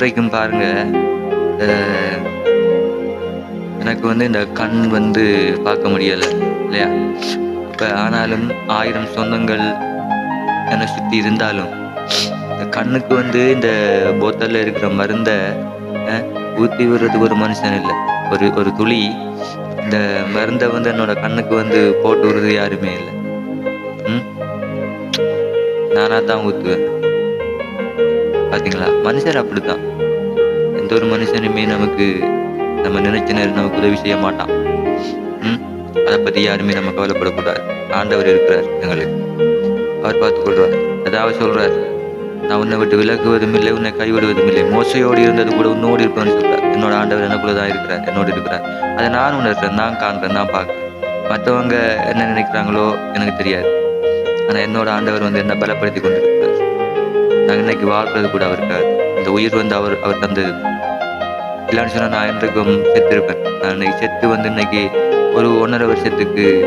இன்றைக்கும் பாருங்க எனக்கு வந்து இந்த கண் வந்து பார்க்க முடியலை இல்லையா? இப்போ ஆனாலும் ஆயிரம் சொந்தங்கள் என்னை சுற்றி இருந்தாலும் இந்த கண்ணுக்கு வந்து இந்த போத்தலில் இருக்கிற மருந்தை ஊற்றி விடுறதுக்கு ஒரு மனுஷன் இல்லை. ஒரு ஒரு துளி இந்த மருந்தை வந்து என்னோட கண்ணுக்கு வந்து போட்டு விடுறது யாருமே இல்லை. ம்? நானாக தான் ஊற்றுவேன் பார்த்தீங்களா மனுஷர் அப்படித்தான். எந்த ஒரு மனுஷனுமே நமக்கு நம்ம நினைச்ச நேரம் நமக்கு உதவி செய்ய மாட்டான். ம்? அதை பற்றி யாருமே நம்ம கவலைப்படக்கூடாது. ஆண்டவர் இருக்கிறார் எங்களுக்கு. அவர் பார்த்து கொள்வார். அதாவது சொல்றார். நான் உன்னை விட்டு விலகுவதும் இல்லை உன்னை கைவிடுவதும் இல்லை. மோசையோடு இருந்தது கூட உன்னோடு இருப்பேன்னு சொல்றார். என்னோட ஆண்டவர் எனக்குள்ள தான் இருக்கிறார். என்னோடு இருக்கிறார். அதை நான் உணர்றேன் நான் காண்றேன் நான் பார்க்குறேன். மற்றவங்க என்ன நினைக்கிறாங்களோ எனக்கு தெரியாது. ஆனால் என்னோட ஆண்டவர் வந்து என்ன பலப்படுத்தி கொண்டிருக்கிறார். நான் இன்னைக்கு வாழ்றது கூட அவருக்காக இந்த உயிர் வந்து அவர் அவர் தந்தது. இல்லைன்னு சொன்னால் நான் என்றைக்கும் செத்திருப்பேன். நான் இன்னைக்கு செத்து வந்து இன்னைக்கு ஒரு ஒன்றரை வருஷத்துக்கு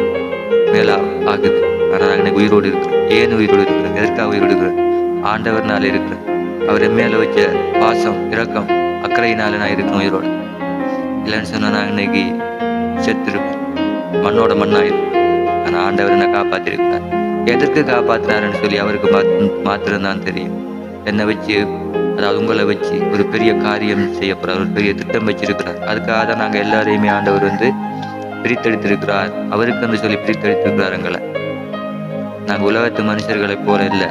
மேலே ஆகுது. ஆனால் நான் இன்னைக்கு உயிரோடு இருக்கிறேன். ஏன் உயிரோடு இருக்கிறேன்? எதற்காக உயிரோடு இருக்கிறேன்? ஆண்டவர்னால இருக்கிறேன். அவர் மேலே வச்ச பாசம் இரக்கம் அக்கறையினால நான் இருக்கணும் உயிரோடு. இல்லைன்னு சொன்னால் நான் இன்னைக்கு செத்துருப்பேன். மண்ணோட மண்ணாயிருப்பேன் ஆனால் ஆண்டவர் என்னை காப்பாற்றிருக்கிறார் எதற்கு காப்பாற்றினாருன்னு சொல்லி அவருக்கு மாத்- மாத்திரம்தான் தெரியும். என்னை வச்சு அதாவது உங்களை வச்சு ஒரு பெரிய காரியம் செய்ய ஒரு பெரிய திட்டம் வச்சிருக்கிறார். அதுக்காக தான் நாங்கள் எல்லாரையுமே ஆண்டவர் வந்து பிரித்தெடுத்திருக்கிறார். அவருக்கு என்று சொல்லி பிரித்தெடுத்திருக்கிறார் எங்களை. நாங்கள் உலகத்து மனுஷர்களைப் போல இல்லை.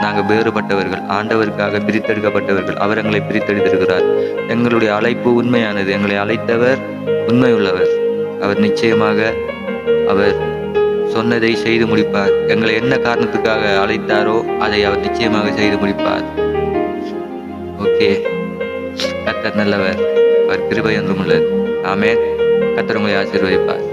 நாங்கள் வேறுபட்டவர்கள். ஆண்டவருக்காக பிரித்தெடுக்கப்பட்டவர்கள். அவர் எங்களை பிரித்தெடுத்திருக்கிறார். எங்களுடைய அழைப்பு உண்மையானது. எங்களை அழைத்தவர் உண்மை உள்ளவர். அவர் நிச்சயமாக அவர் சொன்னதை செய்து முடிப்பார். எங்களை என்ன காரணத்துக்காக அழைத்தாரோ அதை அவர் நிச்சயமாக செய்து முடிப்பார். ஓகே. கத்தர் நல்லவர். அவர் கிருபை என்றும் உள்ளது ஆமே கத்தர் உங்களை ஆசீர்வதிப்பார்.